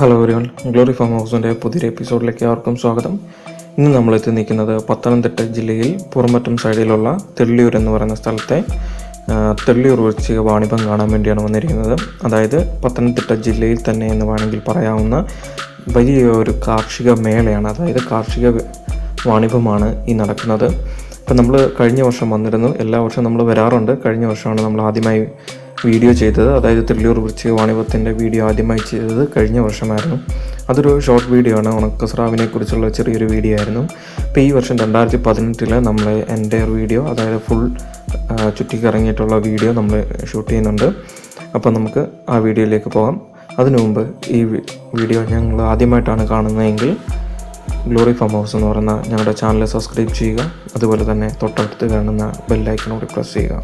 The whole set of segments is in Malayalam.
ഹലോ എവരിവൺ ഗ്ലോറി ഫാം ഹൗസിന്റെ പുതിയൊരു എപ്പിസോഡിലേക്ക് ആർക്കും സ്വാഗതം. ഇന്ന് നമ്മൾ എത്തി നിൽക്കുന്നത് പത്തനംതിട്ട ജില്ലയിൽ പുറമറ്റം സൈഡിലുള്ള തെള്ളിയൂർ എന്ന് പറയുന്ന സ്ഥലത്തെ തെള്ളിയൂർ വൃശ്ചിക വാണിഭം കാണാൻ വേണ്ടിയാണ് വന്നിരിക്കുന്നത്. അതായത് പത്തനംതിട്ട ജില്ലയിൽ തന്നെ എന്ന് വേണമെങ്കിൽ പറയാവുന്ന വലിയ ഒരു കാർഷിക മേളയാണ് അതായത് കാർഷിക വാണിഭമാണ് ഈ നടക്കുന്നത്. ഇപ്പം നമ്മൾ കഴിഞ്ഞ വർഷം വന്നിരുന്നു എല്ലാ വർഷവും നമ്മൾ വരാറുണ്ട്. കഴിഞ്ഞ വർഷമാണ് നമ്മൾ ആദ്യമായി വീഡിയോ ചെയ്തത് അതായത് തൃല്ലൂർ വൃശ്ചിക വാണിഭത്തിന്റെ വീഡിയോ ആദ്യമായി ചെയ്തത് കഴിഞ്ഞ വർഷമായിരുന്നു. അതൊരു ഷോർട്ട് വീഡിയോ ആണ്. ഉണക്കസ്രാവിനെ കുറിച്ചുള്ള ചെറിയൊരു വീഡിയോ ആയിരുന്നു. അപ്പോൾ ഈ വർഷം രണ്ടായിരത്തി പതിനെട്ടിൽ നമ്മൾ എന്റെ വീഡിയോ അതായത് ഫുൾ ചുറ്റിക്കറങ്ങിയിട്ടുള്ള വീഡിയോ നമ്മൾ ഷൂട്ട് ചെയ്യുന്നുണ്ട്. അപ്പോൾ നമുക്ക് ആ വീഡിയോയിലേക്ക് പോകാം. അതിനു മുമ്പ് ഈ വീഡിയോ ഞങ്ങൾ ആദ്യമായിട്ടാണ് കാണുന്നതെങ്കിൽ ഗ്ലോറി ഫാം ഹൗസ് എന്ന് പറയുന്ന ഞങ്ങളുടെ ചാനൽ സബ്സ്ക്രൈബ് ചെയ്യുക. അതുപോലെ തന്നെ തൊട്ടടുത്ത് കാണുന്ന ബെല്ലൈക്കനോട് പ്രസ് ചെയ്യുക.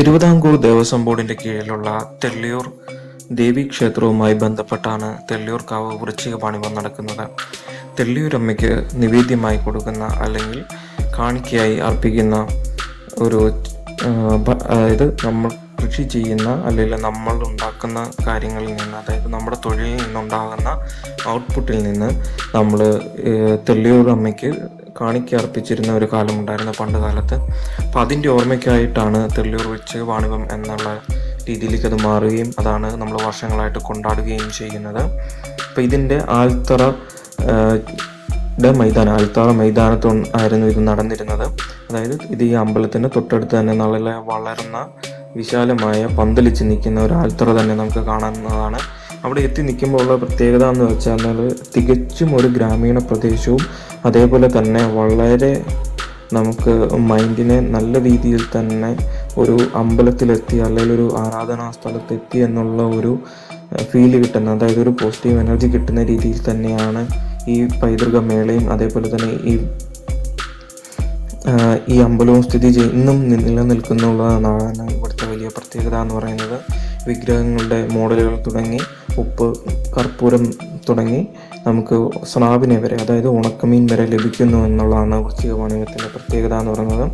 തിരുവിതാംകൂർ ദേവസ്വം ബോർഡിന്റെ കീഴിലുള്ള തെള്ളിയൂർ ദേവീ ക്ഷേത്രവുമായി ബന്ധപ്പെട്ടാണ് തെള്ളിയൂർ കാവ് വൃശ്ചിക പാണിവം നടക്കുന്നത്. തെള്ളിയൂരമ്മയ്ക്ക് നിവേദ്യമായി കൊടുക്കുന്ന അല്ലെങ്കിൽ കാണിക്കയായി അർപ്പിക്കുന്ന ഒരു അതായത് നമ്മൾ കൃഷി ചെയ്യുന്ന അല്ലെങ്കിൽ നമ്മൾ ഉണ്ടാക്കുന്ന കാര്യങ്ങളിൽ നിന്ന് അതായത് നമ്മുടെ തൊഴിലിൽ നിന്നുണ്ടാകുന്ന ഔട്ട്പുട്ടിൽ നിന്ന് നമ്മൾ തെള്ളിയൂർ അമ്മയ്ക്ക് കാണിക്ക അർപ്പിച്ചിരുന്ന ഒരു കാലമുണ്ടായിരുന്നു പണ്ട് കാലത്ത്. അപ്പോൾ അതിന്റെ ഓർമ്മയ്ക്കായിട്ടാണ് തെള്ളിയൂർ വെച്ച് വാണിഭം എന്നുള്ള രീതിയിലേക്ക് അത് മാറുകയും അതാണ് നമ്മൾ വർഷങ്ങളായിട്ട് കൊണ്ടാടുകയും ചെയ്യുന്നത്. അപ്പോൾ ഇതിന്റെ ആൽത്തറ മൈതാനം ആൽത്താറ മൈതാനത്ത് ആയിരുന്നു ഇത് നടന്നിരുന്നത്. അതായത് ഇത് ഈ അമ്പലത്തിന് തൊട്ടടുത്ത് തന്നെ നല്ല വളർന്ന വിശാലമായ പന്തലിച്ച് നിൽക്കുന്ന ഒരു ആൽത്തറ തന്നെ നമുക്ക് കാണാവുന്നതാണ്. അവിടെ എത്തി നിൽക്കുമ്പോൾ ഉള്ള പ്രത്യേകത എന്ന് വെച്ചാൽ തികച്ചും ഒരു ഗ്രാമീണ പ്രദേശവും അതേപോലെ തന്നെ വളരെ നമുക്ക് മൈൻഡിനെ നല്ല രീതിയിൽ തന്നെ ഒരു അമ്പലത്തിലെത്തി അല്ലെങ്കിൽ ഒരു ആരാധനാ സ്ഥലത്തെത്തി എന്നുള്ള ഒരു ഫീൽ കിട്ടുന്ന അതായത് ഒരു പോസിറ്റീവ് എനർജി കിട്ടുന്ന രീതിയിൽ തന്നെയാണ് ഈ പൈതൃക മേളയും അതേപോലെ തന്നെ ഈ ഈ അമ്പലവും സ്ഥിതി ചെയ്യുന്നും നിലനിൽക്കുന്നുള്ളതാണ് ഇവിടുത്തെ വലിയ പ്രത്യേകത എന്ന് പറയുന്നത്. വിഗ്രഹങ്ങളുടെ മോഡലുകൾ തുടങ്ങി ഉപ്പ് കർപ്പൂരം തുടങ്ങി നമുക്ക് സ്രാവിനെ വരെ അതായത് ഉണക്കമീൻ വരെ ലഭിക്കുന്നു എന്നുള്ളതാണ് വൃശ്ചിക വാണിജ്യത്തിന്റെ പ്രത്യേകത എന്ന് പറയുന്നത്.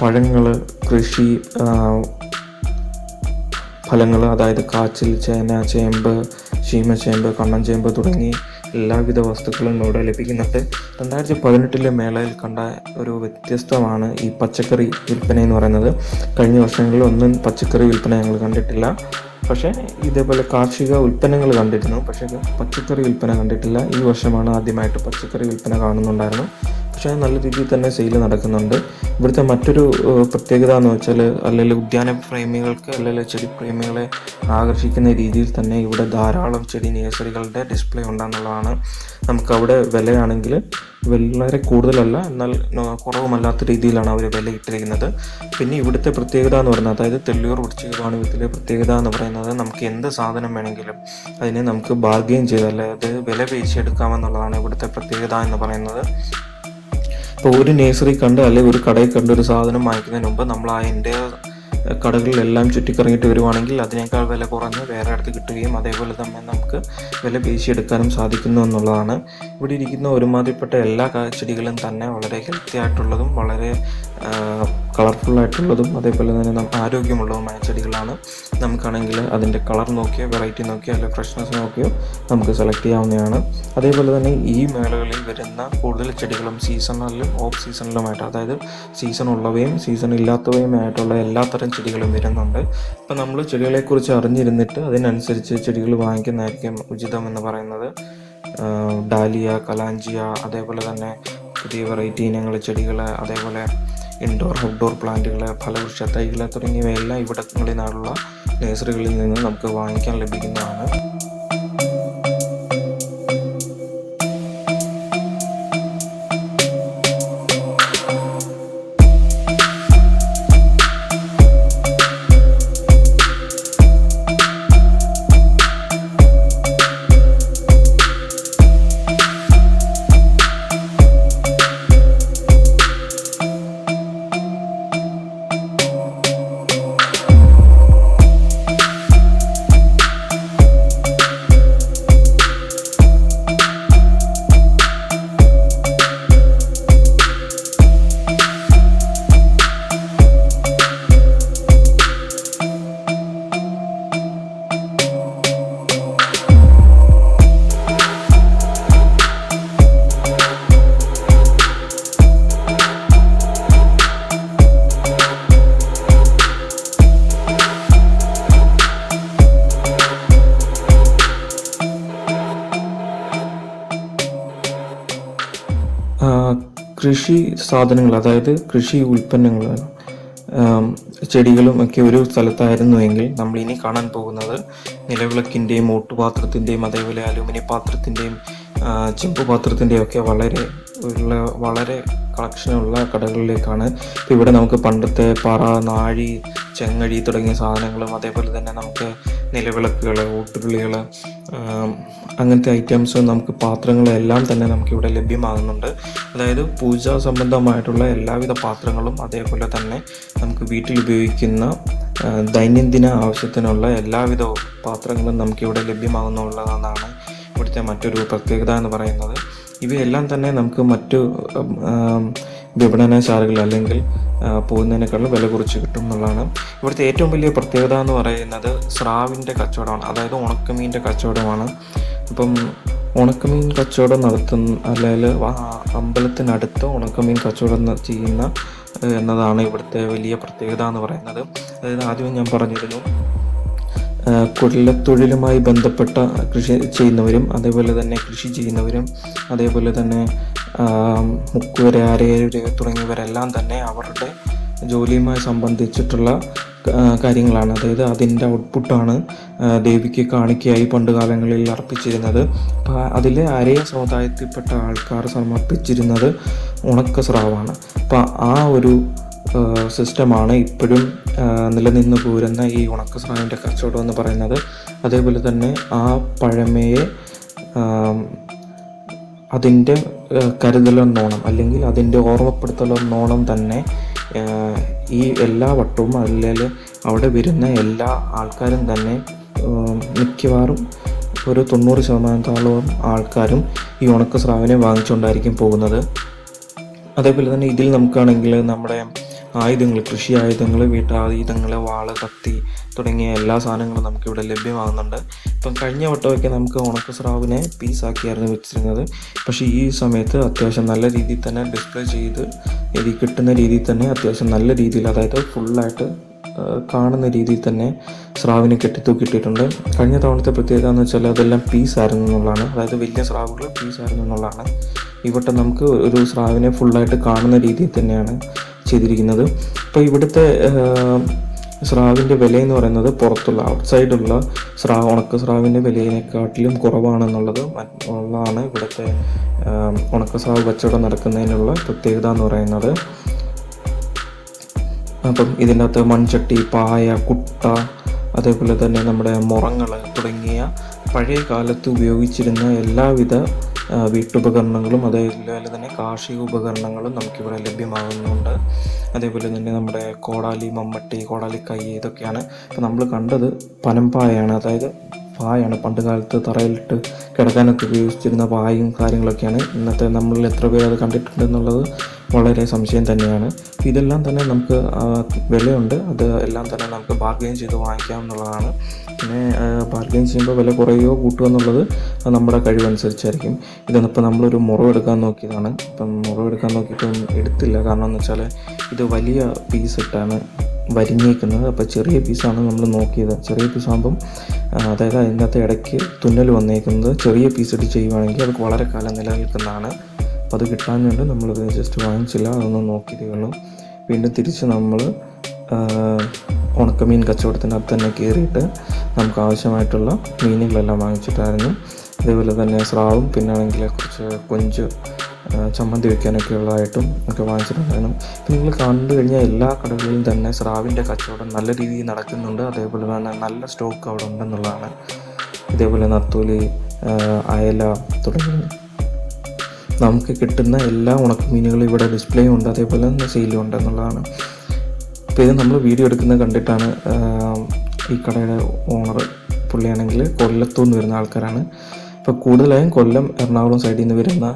പഴങ്ങൾ കൃഷി ഫലങ്ങൾ അതായത് കാച്ചിൽ ചേന ചേമ്പ് ശീമച്ചേമ്പ് കണ്ണൻ ചേമ്പ് തുടങ്ങി എല്ലാവിധ വസ്തുക്കളും ഇവിടെ ലഭിക്കുന്നുണ്ട്. രണ്ടായിരത്തി പതിനെട്ടിലെ മേളയിൽ കണ്ട ഒരു വ്യത്യസ്തമാണ് ഈ പച്ചക്കറി വിൽപ്പന എന്ന് പറയുന്നത്. കഴിഞ്ഞ വർഷങ്ങളിൽ ഒന്നും പച്ചക്കറി വിൽപ്പന ഞങ്ങൾ കണ്ടിട്ടില്ല. പക്ഷേ ഇതേപോലെ കാർഷിക ഉൽപ്പന്നങ്ങൾ കണ്ടിരുന്നു. പക്ഷേ പച്ചക്കറി വിൽപ്പന കണ്ടിട്ടില്ല. ഈ വർഷമാണ് ആദ്യമായിട്ട് പച്ചക്കറി വിൽപ്പന കാണുന്നുണ്ടായിരുന്നു പക്ഷേ നല്ല രീതിയിൽ തന്നെ സെയിൽ നടക്കുന്നുണ്ട്. ഇവിടുത്തെ മറ്റൊരു പ്രത്യേകത എന്ന് വെച്ചാൽ അല്ലെങ്കിൽ ഉദ്യാന പ്രേമികൾക്ക് അല്ലെങ്കിൽ ചെടി പ്രേമികളെ ആകർഷിക്കുന്ന രീതിയിൽ തന്നെ ഇവിടെ ധാരാളം ചെടി നേഴ്സറികളുടെ ഡിസ്പ്ലേ ഉണ്ടെന്നുള്ളതാണ്. നമുക്കവിടെ വിലയാണെങ്കിൽ വളരെ കൂടുതലല്ല എന്നാൽ കുറവുമല്ലാത്ത രീതിയിലാണ് അവർ വില ഇട്ടിരിക്കുന്നത്. പിന്നെ ഇവിടുത്തെ പ്രത്യേകത എന്ന് പറയുന്നത് അതായത് തെല്ലൂർ വൃശ്ചിക വാണിഭത്തിലെ പ്രത്യേകത എന്ന് പറയുന്നത് നമുക്ക് എന്ത് സാധനം വേണമെങ്കിലും അതിനെ നമുക്ക് ബാർഗെയിൻ ചെയ്ത് അതായത് വില പേശിയെടുക്കാമെന്നുള്ളതാണ് ഇവിടുത്തെ പ്രത്യേകത എന്ന് പറയുന്നത്. ഇപ്പോൾ ഒരു നേഴ്സറി കണ്ട് അല്ലെങ്കിൽ ഒരു കടയിൽ കണ്ട് ഒരു സാധനം വാങ്ങിക്കുന്നതിന് മുമ്പ് നമ്മൾ ആ എന്റെ കടകളിലെല്ലാം ചുറ്റിക്കറങ്ങിയിട്ട് വരുവാണെങ്കിൽ അതിനേക്കാൾ വില കുറഞ്ഞ് വേറെ അടുത്ത് കിട്ടുകയും അതേപോലെ തന്നെ നമുക്ക് വില വീശിയെടുക്കാനും സാധിക്കുന്നു എന്നുള്ളതാണ്. ഇവിടെ ഇരിക്കുന്ന ഒരുമാതിരിപ്പെട്ട എല്ലാ ചെടികളും തന്നെ വളരെ ഹെൽത്തി ആയിട്ടുള്ളതും വളരെ കളർഫുൾ ആയിട്ടുള്ളതും അതേപോലെ തന്നെ ആരോഗ്യമുള്ളതുമായ ചെടികളാണ്. നമുക്കാണെങ്കിൽ അതിന്റെ കളർ നോക്കിയോ വെറൈറ്റി നോക്കിയോ അല്ലെങ്കിൽ ഫ്രഷ്നെസ് നോക്കിയോ നമുക്ക് സെലക്ട് ചെയ്യാവുന്നതാണ്. അതേപോലെ തന്നെ ഈ മേളകളിൽ വരുന്ന കൂടുതൽ ചെടികളും സീസണലിലും ഓഫ് സീസണിലുമായിട്ട് അതായത് സീസൺ ഉള്ളവയും സീസൺ ഇല്ലാത്തവയും ആയിട്ടുള്ള എല്ലാത്തരം ചെടികളും വരുന്നുണ്ട്. ഇപ്പം നമ്മൾ ചെടികളെക്കുറിച്ച് അറിഞ്ഞിരുന്നിട്ട് അതിനനുസരിച്ച് ചെടികൾ വാങ്ങിക്കുന്നതായിരിക്കും ഉചിതം എന്ന് പറയുന്നത്. ഡാലിയ കലാഞ്ചിയ അതേപോലെ തന്നെ പുതിയ വെറൈറ്റി ഇനങ്ങൾ ചെടികൾ അതേപോലെ ഇൻഡോർ ഔട്ട്ഡോർ പ്ലാന്റുകൾ ഫലവൃക്ഷ തൈകൾ തുടങ്ങിയവയെല്ലാം ഇവിടങ്ങളിൽ നിന്നുള്ള നഴ്സറികളിൽ നിന്ന് നമുക്ക് വാങ്ങിക്കാൻ ലഭിക്കുന്നതാണ്. കൃഷി സാധനങ്ങൾ അതായത് കൃഷി ഉൽപ്പന്നങ്ങൾ ചെടികളും ഒക്കെ ഒരു സ്ഥലത്തായിരുന്നു എങ്കിൽ നമ്മൾ ഇനി കാണാൻ പോകുന്നത് നിലവിളക്കിന്റെയും ഓട്ടുപാത്രത്തിന്റെയും അതേപോലെ അലൂമിനിയം പാത്രത്തിന്റെയും ചെമ്പ് പാത്രത്തിന്റെയും ഒക്കെ വളരെ ഉള്ള വളരെ കളക്ഷനുള്ള കടകളിലേക്കാണ്. ഇപ്പോൾ ഇവിടെ നമുക്ക് പണ്ടത്തെ പറ നാഴി ചെങ്ങഴി തുടങ്ങിയ സാധനങ്ങളും അതേപോലെ തന്നെ നമുക്ക് നിലവിളക്കുകൾ ഊട്ടുരുളികൾ അങ്ങനത്തെ ഐറ്റംസ് നമുക്ക് പാത്രങ്ങളും എല്ലാം തന്നെ നമുക്കിവിടെ ലഭ്യമാകുന്നുണ്ട്. അതായത് പൂജാ സംബന്ധമായിട്ടുള്ള എല്ലാവിധ പാത്രങ്ങളും അതേപോലെ തന്നെ നമുക്ക് വീട്ടിൽ ഉപയോഗിക്കുന്ന ദൈനംദിന ആവശ്യത്തിനുള്ള എല്ലാവിധ പാത്രങ്ങളും നമുക്കിവിടെ ലഭ്യമാകുന്നുള്ളതാണ് ഇവിടുത്തെ മറ്റൊരു പ്രത്യേകത എന്ന് പറയുന്നത്. ഇവയെല്ലാം തന്നെ നമുക്ക് മറ്റു വിപണനശാലകൾ അല്ലെങ്കിൽ പോകുന്നതിനേക്കാളും വില കുറച്ച് കിട്ടും എന്നുള്ളതാണ്. ഇവിടുത്തെ ഏറ്റവും വലിയ പ്രത്യേകത എന്ന് പറയുന്നത് സ്രാവിന്റെ കച്ചവടമാണ്. അതായത് ഉണക്കമീന്റെ കച്ചവടമാണ്. അപ്പം ഉണക്കമീൻ കച്ചവടം നടത്തുന്ന അല്ലെങ്കിൽ അമ്പലത്തിനടുത്ത് ഉണക്കമീൻ കച്ചവടം ചെയ്യുന്ന എന്നതാണ് ഇവിടുത്തെ വലിയ പ്രത്യേകത എന്ന് പറയുന്നത്. അതായത് ആദ്യം ഞാൻ പറഞ്ഞിരുന്നു ആഹ് കൊല്ലത്തൊഴിലുമായി ബന്ധപ്പെട്ട കൃഷി ചെയ്യുന്നവരും അതേപോലെ തന്നെ കൃഷി ചെയ്യുന്നവരും അതേപോലെ തന്നെ മുക്കുവര അരയര് തുടങ്ങിയവരെല്ലാം തന്നെ അവരുടെ ജോലിയുമായി സംബന്ധിച്ചിട്ടുള്ള കാര്യങ്ങളാണ്. അതായത് അതിന്റെ ഔട്ട്പുട്ടാണ് ദേവിക്ക് കാണിക്കയായി പണ്ട് കാലങ്ങളിൽ അർപ്പിച്ചിരുന്നത്. അപ്പോൾ അതിലെ അരയ സമുദായത്തിൽപ്പെട്ട ആൾക്കാർ സമർപ്പിച്ചിരുന്നത് ഉണക്ക സ്രാവാണ് അപ്പോൾ ആ ഒരു സിസ്റ്റമാണ് ഇപ്പോഴും നിലനിന്ന് പോരുന്ന ഈ ഉണക്ക സാധനത്തിന്റെ കച്ചവടം എന്ന് പറയുന്നത്. അതേപോലെ തന്നെ ആ പഴമയെ അതിന്റെ കരുതലെന്നോണം അല്ലെങ്കിൽ അതിന്റെ ഓർമ്മപ്പെടുത്തലെന്നോണം തന്നെ ഈ എല്ലാ വട്ടവും അല്ലെങ്കിൽ അവിടെ വരുന്ന എല്ലാ ആൾക്കാരും തന്നെ മിക്കവാറും ഒരു തൊണ്ണൂറ് ശതമാനത്തോളം ആൾക്കാരും ഈ ഉണക്ക സ്രാവിനെ വാങ്ങിച്ചുകൊണ്ടായിരിക്കും പോകുന്നത്. അതേപോലെ തന്നെ ഇതിൽ നമുക്കാണെങ്കിൽ നമ്മുടെ ആയുധങ്ങൾ കൃഷി ആയുധങ്ങൾ വീട്ടായുധങ്ങൾ വാൾ കത്തി തുടങ്ങിയ എല്ലാ സാധനങ്ങളും നമുക്കിവിടെ ലഭ്യമാകുന്നുണ്ട്. ഇപ്പം കഴിഞ്ഞ വട്ടമൊക്കെ നമുക്ക് ഉണക്കസ്രാവിനെ പീസാക്കിയായിരുന്നു വെച്ചിരുന്നത്. പക്ഷേ ഈ സമയത്ത് അത്യാവശ്യം നല്ല രീതിയിൽ തന്നെ ഡിസ്പ്ലേ ചെയ്ത് ഇത് കിട്ടുന്ന രീതിയിൽ തന്നെ അത്യാവശ്യം നല്ല രീതിയിൽ അതായത് ഫുള്ളായിട്ട് കാണുന്ന രീതിയിൽ തന്നെ സ്രാവിനെ കെട്ടിത്തൂക്കിയിട്ടിട്ടുണ്ട്. കഴിഞ്ഞ തവണത്തെ പ്രത്യേകത എന്ന് വെച്ചാൽ അതെല്ലാം പീസായിരുന്നു എന്നുള്ളതാണ്. അതായത് വലിയ സ്രാവുകൾ പീസായിരുന്നു എന്നുള്ളതാണ്. ഇവിടെ നമുക്ക് ഒരു സ്രാവിനെ ഫുള്ളായിട്ട് കാണുന്ന രീതിയിൽ തന്നെയാണ് ചെയ്തിരിക്കുന്നത്. അപ്പോൾ ഇവിടുത്തെ സ്രാവിന്റെ വില എന്ന് പറയുന്നത് പുറത്തുള്ള ഔട്ട്സൈഡുള്ള സ്രാവ് ഉണക്ക സ്രാവിന്റെ വിലയിനെക്കാട്ടിലും കുറവാണെന്നുള്ളത് ഉള്ളതാണ് ഇവിടുത്തെ ഉണക്ക സ്രാവ് കച്ചവടം നടക്കുന്നതിനുള്ള പ്രത്യേകത എന്ന് പറയുന്നത്. അപ്പം ഇതിന്റെ അകത്ത് മൺചട്ടി പായ കുട്ട അതേപോലെ തന്നെ നമ്മുടെ മുറങ്ങൾ തുടങ്ങിയ പഴയ കാലത്ത് ഉപയോഗിച്ചിരുന്ന എല്ലാവിധ വീട്ടുപകരണങ്ങളും അതേപോലെ തന്നെ കാർഷിക ഉപകരണങ്ങളും നമുക്കിവിടെ ലഭ്യമാകുന്നുണ്ട്. അതേപോലെ തന്നെ നമ്മുടെ കോടാലി മമ്മട്ടി കോടാലി കൈ ഇതൊക്കെയാണ്. ഇപ്പം നമ്മൾ കണ്ടത് പനമ്പായാണ് അതായത് പായാണ് പണ്ട് കാലത്ത് തറയിലിട്ട് കിടക്കാനൊക്കെ ഉപയോഗിച്ചിരുന്ന പായും കാര്യങ്ങളൊക്കെയാണ്. ഇന്നത്തെ നമ്മളിൽ എത്ര പേര് അത് കണ്ടിട്ടുണ്ടെന്നുള്ളത് വളരെ സംശയം തന്നെയാണ്. ഇതെല്ലാം തന്നെ നമുക്ക് വിലയുണ്ട്. അത് എല്ലാം തന്നെ നമുക്ക് ബാർഗെയിൻ ചെയ്ത് വാങ്ങിക്കാം എന്നുള്ളതാണ്. പിന്നെ ബാർഗെയിൻ ചെയ്യുമ്പോൾ വില കുറയുകയോ കൂട്ടുക എന്നുള്ളത് നമ്മുടെ കഴിവനുസരിച്ചായിരിക്കും. ഇതൊന്നിപ്പോൾ നമ്മളൊരു മുറവെടുക്കാൻ നോക്കിയതാണ്. ഇപ്പം മുറവെടുക്കാൻ നോക്കിയിട്ടും എടുത്തില്ല. കാരണം എന്ന് വെച്ചാൽ ഇത് വലിയ പീസ് ഇട്ടാണ് വരിഞ്ഞേക്കുന്നത്. അപ്പോൾ ചെറിയ പീസാണ് നമ്മൾ നോക്കിയത്. ചെറിയ പീസാകുമ്പം അതായത് അതായത് അകത്ത് ഇടയ്ക്ക് തുന്നൽ വന്നേക്കുന്നത് ചെറിയ പീസ് ഇട്ട് ചെയ്യുവാണെങ്കിൽ അത് വളരെ കാലം നിലനിൽക്കുന്നതാണ്. അപ്പോൾ അത് നമ്മൾ നമ്മളത് ജസ്റ്റ് വാങ്ങിച്ചില്ല അതൊന്ന് നോക്കിയതേ ഉള്ളൂ വീണ്ടും തിരിച്ച് നമ്മൾ ഉണക്കമീൻ കച്ചവടത്തിനകത്ത് തന്നെ കയറിയിട്ട് നമുക്ക് ആവശ്യമായിട്ടുള്ള മീനുകളെല്ലാം വാങ്ങിച്ചിട്ടായിരുന്നു. അതേപോലെ തന്നെ സ്രാവും പിന്നാണെങ്കിൽ കുറച്ച് കൊഞ്ച് ചമ്മന്തി വെക്കാനൊക്കെ ഉള്ളതായിട്ടും ഒക്കെ വാങ്ങിച്ചിട്ടുണ്ടായിരുന്നു. നിങ്ങൾ കണ്ടു കഴിഞ്ഞാൽ എല്ലാ കടകളിലും തന്നെ സ്രാവിന്റെ കച്ചവടം നല്ല രീതിയിൽ നടക്കുന്നുണ്ട്. അതേപോലെ തന്നെ നല്ല സ്റ്റോക്ക് അവിടെ ഉണ്ടെന്നുള്ളതാണ്. ഇതേപോലെ നത്തോലി അയല തുടങ്ങി നമുക്ക് കിട്ടുന്ന എല്ലാ ഉണക്കമീനുകളും ഇവിടെ ഡിസ്പ്ലേ ഉണ്ട് അതേപോലെ സെയിലും ഉണ്ട് എന്നുള്ളതാണ്. അപ്പോൾ ഇത് നമ്മൾ വീഡിയോ എടുക്കുന്നത് കണ്ടിട്ടാണ് ഈ കടയുടെ ഓണർ പുള്ളിയാണെങ്കിൽ കൊല്ലത്തുനിന്ന് വരുന്ന ആൾക്കാരാണ്. ഇപ്പോൾ കൂടുതലായും കൊല്ലം എറണാകുളം സൈഡിൽ നിന്ന് വരുന്ന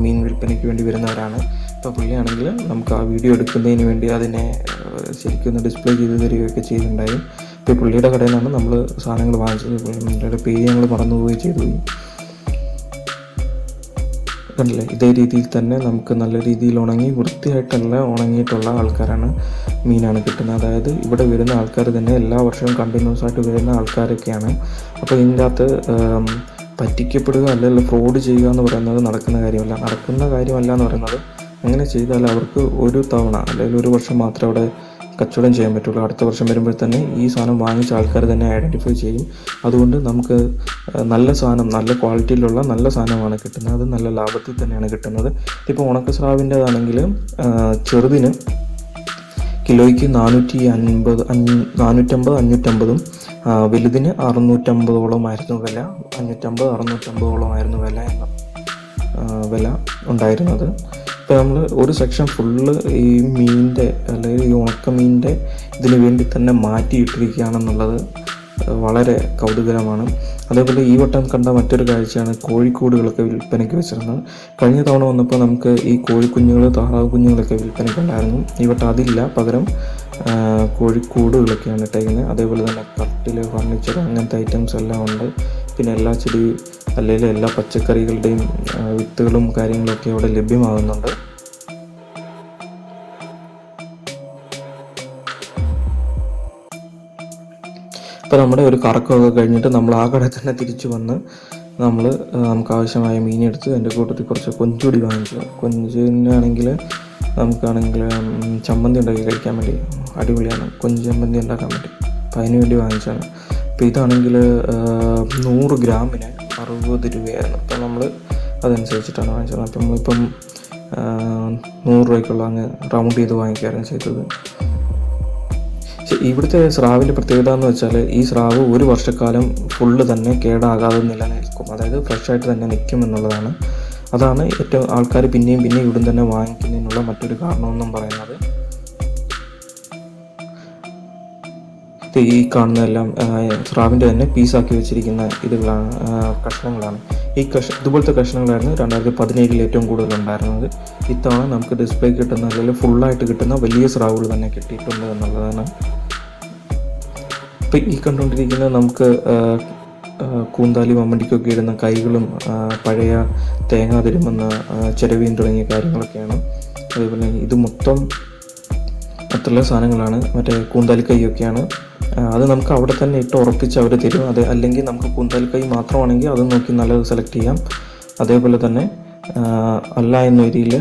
മീൻ വിൽപ്പനയ്ക്ക് വേണ്ടി വരുന്നവരാണ്. ഇപ്പോൾ പുള്ളിയാണെങ്കിൽ നമുക്ക് ആ വീഡിയോ എടുക്കുന്നതിന് വേണ്ടി അതിനെ ശരിക്കും ഡിസ്പ്ലേ ചെയ്ത് തരികയൊക്കെ ചെയ്തിട്ടുണ്ടായി. ഇപ്പോൾ പുള്ളിയുടെ കടയിൽ നിന്നാണ് നമ്മൾ സാധനങ്ങൾ വാങ്ങിച്ചത്. പുള്ളിയുടെ പേര് ഞങ്ങൾ മറന്നുപോയി ചെയ്തു. കണ്ടില്ലേ? ഇതേ രീതിയിൽ തന്നെ നമുക്ക് നല്ല രീതിയിൽ ഉണങ്ങി വൃത്തിയായിട്ടല്ല ഉണങ്ങിയിട്ടുള്ള ആൾക്കാരാണ് മീനാണ് കിട്ടുന്നത്. അതായത് ഇവിടെ വരുന്ന ആൾക്കാർ തന്നെ എല്ലാ വർഷവും കണ്ടിന്യൂസ് ആയിട്ട് വരുന്ന ആൾക്കാരൊക്കെയാണ്. അപ്പോൾ ഇതിന്റെ അകത്ത് പറ്റിക്കപ്പെടുക അല്ലെങ്കിൽ ഫ്രോഡ് ചെയ്യുക എന്ന് പറയുന്നത് നടക്കുന്ന കാര്യമല്ല. നടക്കുന്ന കാര്യമല്ല എന്ന് പറയുന്നത് അങ്ങനെ ചെയ്താൽ അവർക്ക് ഒരു തവണ അല്ലെങ്കിൽ ഒരു വർഷം മാത്രം അവിടെ കച്ചവടം ചെയ്യാൻ പറ്റുള്ളൂ. അടുത്ത വർഷം വരുമ്പോൾ തന്നെ ഈ സാധനം വാങ്ങിച്ച ആൾക്കാർ തന്നെ ഐഡന്റിഫൈ ചെയ്യും. അതുകൊണ്ട് നമുക്ക് നല്ല സാധനം നല്ല ക്വാളിറ്റിയിലുള്ള നല്ല സാധനമാണ് കിട്ടുന്നത്. അത് നല്ല ലാഭത്തിൽ തന്നെയാണ് കിട്ടുന്നത്. ഇപ്പോൾ ഉണക്കസ്രാവിന്റെതാണെങ്കിൽ ചെറുതിന് കിലോയ്ക്ക് നാനൂറ്റി അൻപത് നാനൂറ്റമ്പത് അഞ്ഞൂറ്റമ്പതും വലുതിന് അറുന്നൂറ്റമ്പതോളം ആയിരുന്നു വില. അഞ്ഞൂറ്റമ്പത് അറുന്നൂറ്റമ്പതോളം ആയിരുന്നു വില എന്ന വില ഉണ്ടായിരുന്നത്. ഇപ്പോൾ നമ്മൾ ഒരു സെക്ഷൻ ഫുള്ള് ഈ മീനിന്റെ അല്ലെങ്കിൽ ഈ ഉണക്കമീനിന്റെ ഇതിന് വേണ്ടി തന്നെ മാറ്റിയിട്ടിരിക്കുകയാണെന്നുള്ളത് വളരെ കൗതുകരമാണ്. അതേപോലെ ഈ വട്ടം കണ്ട മറ്റൊരു കാഴ്ചയാണ് കോഴിക്കൂടുകളൊക്കെ വിൽപ്പനയ്ക്ക് വെച്ചിരുന്നത്. കഴിഞ്ഞ തവണ വന്നപ്പോൾ നമുക്ക് ഈ കോഴിക്കുഞ്ഞുങ്ങൾ താറാവ് കുഞ്ഞുങ്ങളൊക്കെ വിൽപ്പനയ്ക്കുണ്ടായിരുന്നു. ഈ വട്ടം അതില്ല. പകരം കോഴിക്കൂടുകളൊക്കെയാണ് ഇട്ടേക്കുന്നത്. അതേപോലെ തന്നെ കട്ടിൽ ഫർണിച്ചർ അങ്ങനത്തെ ഐറ്റംസ് എല്ലാം ഉണ്ട്. പിന്നെ എല്ലാ ചെടി അല്ലെങ്കിൽ എല്ലാ പച്ചക്കറികളുടെയും വിത്തുകളും കാര്യങ്ങളൊക്കെ അവിടെ ലഭ്യമാകുന്നുണ്ട്. അപ്പോൾ നമ്മുടെ ഒരു കറക്കമൊക്കെ കഴിഞ്ഞിട്ട് നമ്മൾ ആ കടയിൽ തന്നെ തിരിച്ചു വന്ന് നമ്മൾ നമുക്ക് ആവശ്യമായ മീനെടുത്ത് അതിന്റെ കൂട്ടത്തിൽ കുറച്ച് കൊഞ്ചുപൊടി വാങ്ങിച്ചു. കൊഞ്ചിനാണെങ്കിൽ നമുക്കാണെങ്കിൽ ചമ്മന്തി ഉണ്ടാക്കി കഴിക്കാൻ വേണ്ടി അടിപൊളിയാണ്. കൊഞ്ച് ചമ്മന്തി ഉണ്ടാക്കാൻ വേണ്ടി. അപ്പം അതിന് വേണ്ടി വാങ്ങിച്ചാണ് അപ്പോൾ ഇതാണെങ്കിൽ നൂറ് ഗ്രാമിന് അറുപത് രൂപയായിരുന്നു അപ്പം നമ്മൾ അതനുസരിച്ചിട്ടാണ് വാങ്ങിച്ചത്. അപ്പം നമ്മളിപ്പം നൂറ് രൂപയ്ക്കുള്ള അങ്ങ് റൗണ്ട് ചെയ്ത് വാങ്ങിക്കുകയായിരുന്നു ചെയ്തത്. ഇവിടുത്തെ സ്രാവിന്റെ പ്രത്യേകത എന്ന് വെച്ചാൽ ഈ സ്രാവ് ഒരു വർഷക്കാലം ഫുള്ള് തന്നെ കേടാകാതെ നിലനിൽക്കും. അതായത് ഫ്രഷായിട്ട് തന്നെ നിൽക്കും എന്നുള്ളതാണ്. അതാണ് ഏറ്റവും ആൾക്കാർ പിന്നെയും പിന്നെയും ഇവിടുന്ന് തന്നെ വാങ്ങിക്കുന്നതിനുള്ള മറ്റൊരു കാരണമെന്നും പറയുന്നത്. ഈ കാണുന്നതെല്ലാം സ്രാവിന്റെ തന്നെ പീസാക്കി വെച്ചിരിക്കുന്ന ഇതുകളാണ് കഷ്ണങ്ങളാണ്. ഈ കഷ ഇതുപോലത്തെ കഷ്ണങ്ങളായിരുന്നു രണ്ടായിരത്തി പതിനേഴിൽ ഏറ്റവും കൂടുതൽ ഉണ്ടായിരുന്നത്. ഇത്തവണ നമുക്ക് ഡിസ്പ്ലേ കിട്ടുന്ന അല്ലെങ്കിൽ ഫുള്ളായിട്ട് കിട്ടുന്ന വലിയ സ്രാവുകൾ തന്നെ കിട്ടിയിട്ടുണ്ട് എന്നുള്ളതാണ്. ഇപ്പം ഈ കണ്ടുകൊണ്ടിരിക്കുന്ന നമുക്ക് കൂന്താലി മമ്മടിക്കൊക്കെ ഇടുന്ന കൈകളും പഴയ തേങ്ങ തിരുമെന്ന ചിരവിയും തുടങ്ങിയ കാര്യങ്ങളൊക്കെയാണ്. അതേപോലെ ഇത് മൊത്തം മറ്റുള്ള സാധനങ്ങളാണ്. മറ്റേ കൂന്താലിക്കൈയൊക്കെയാണ് അത് നമുക്ക് അവിടെ തന്നെ ഇട്ട് ഉറപ്പിച്ച് അവർ തരും. അത് അല്ലെങ്കിൽ നമുക്ക് കൂന്താലിക്കൈ മാത്രമാണെങ്കിൽ അത് നോക്കി നല്ലത് സെലക്ട് ചെയ്യാം. അതേപോലെ തന്നെ അല്ല എന്ന രീതിയിൽ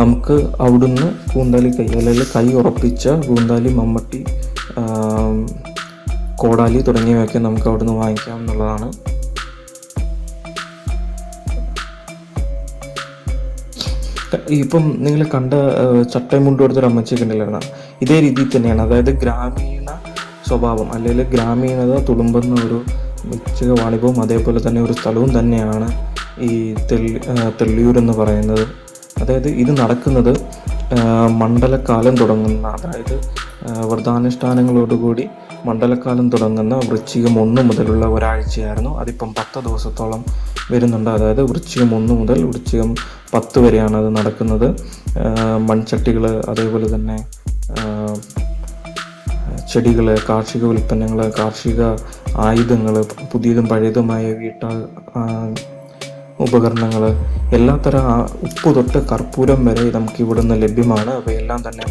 നമുക്ക് അവിടുന്ന് കൂന്താലി കൈ അല്ലെങ്കിൽ കൈ ഉറപ്പിച്ച കൂന്താലി മമ്മട്ടി കോടാലി തുടങ്ങിയവയൊക്കെ നമുക്ക് അവിടുന്ന് വാങ്ങിക്കാം എന്നുള്ളതാണ് ഇപ്പം നിങ്ങൾ കണ്ട ചട്ടയും മുണ്ടും എടുത്തൊരു അമ്മച്ചിയൊക്കെ ഉണ്ടല്ലോ ഇതേ രീതിയിൽ തന്നെയാണ്. അതായത് ഗ്രാമീണ സ്വഭാവം അല്ലെങ്കിൽ ഗ്രാമീണത തുളുമ്പുന്ന ഒരു മിച്ചക വാണിഭവും അതേപോലെ തന്നെ ഒരു സ്ഥലവും തന്നെയാണ് ഈ തെള്ളി തെള്ളിയൂർ എന്ന് പറയുന്നത്. അതായത് ഇത് നടക്കുന്നത് മണ്ഡലക്കാലം തുടങ്ങുന്ന അതായത് വ്രതാനുഷ്ഠാനങ്ങളോടുകൂടി മണ്ഡലക്കാലം തുടങ്ങുന്ന വൃശ്ചികം ഒന്ന് മുതലുള്ള ഒരാഴ്ചയായിരുന്നു. അതിപ്പം പത്ത് ദിവസത്തോളം വരുന്നുണ്ട്. അതായത് വൃശ്ചികം ഒന്ന് മുതൽ വൃശ്ചികം പത്ത് വരെയാണ് അത് നടക്കുന്നത്. മൺചട്ടികൾ അതേപോലെ തന്നെ ചെടികൾ കാർഷിക ഉൽപ്പന്നങ്ങൾ കാർഷിക ആയുധങ്ങൾ പുതിയതും പഴയതുമായ വീട്ട ഉപകരണങ്ങൾ എല്ലാത്തരം ഉപ്പ് തൊട്ട് കർപ്പൂരം വരെ നമുക്ക് ഇവിടുന്ന് ലഭ്യമാണ്. അവയെല്ലാം തന്നെ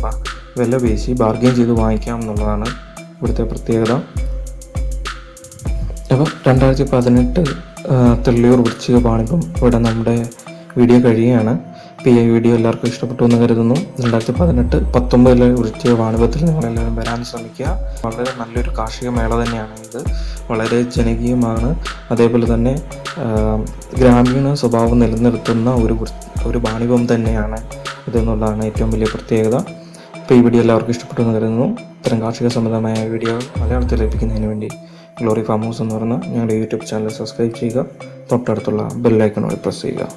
വില പേശി ബാർഗെയിൻ ചെയ്ത് വാങ്ങിക്കാം എന്നുള്ളതാണ് ഇവിടുത്തെ പ്രത്യേകത. അപ്പോൾ രണ്ടായിരത്തി പതിനെട്ട് തെള്ളിയൂർ വൃശ്ചിക പാണിപ്പം ഇവിടെ നമ്മുടെ വീഡിയോ കഴിയുകയാണ്. അപ്പോൾ ഈ വീഡിയോ എല്ലാവർക്കും ഇഷ്ടപ്പെട്ടു എന്ന് കരുതുന്നു. രണ്ടായിരത്തി പതിനെട്ട് പത്തൊമ്പതിലെ വൃശ്ചിക പാണിപത്തിൽ നിങ്ങളെല്ലാവരും വരാൻ ശ്രമിക്കുക. വളരെ നല്ലൊരു കാർഷിക മേള തന്നെയാണ് ഇത്. വളരെ ജനകീയമാണ്. അതേപോലെ തന്നെ ഗ്രാമീണ സ്വഭാവം നിലനിർത്തുന്ന ഒരു ഒരു പാണിപം തന്നെയാണ് ഇതെന്നുള്ളതാണ് ഏറ്റവും വലിയ പ്രത്യേകത. അപ്പോൾ ഈ വീഡിയോ എല്ലാവർക്കും ഇഷ്ടപ്പെട്ടു എന്ന് കരുതുന്നു. ഇത്തരം കാർഷിക സംബന്ധമായ വീഡിയോ മലയാളത്തിൽ ലഭിക്കുന്നതിന് വേണ്ടി ഗ്ലോറി ഫാം ഹൗസ് എന്ന് പറഞ്ഞ ഞങ്ങളുടെ യൂട്യൂബ് ചാനൽ സബ്സ്ക്രൈബ് ചെയ്യുക. തൊട്ടടുത്തുള്ള ബെല്ലൈക്കണോട് പ്രസ് ചെയ്യുക.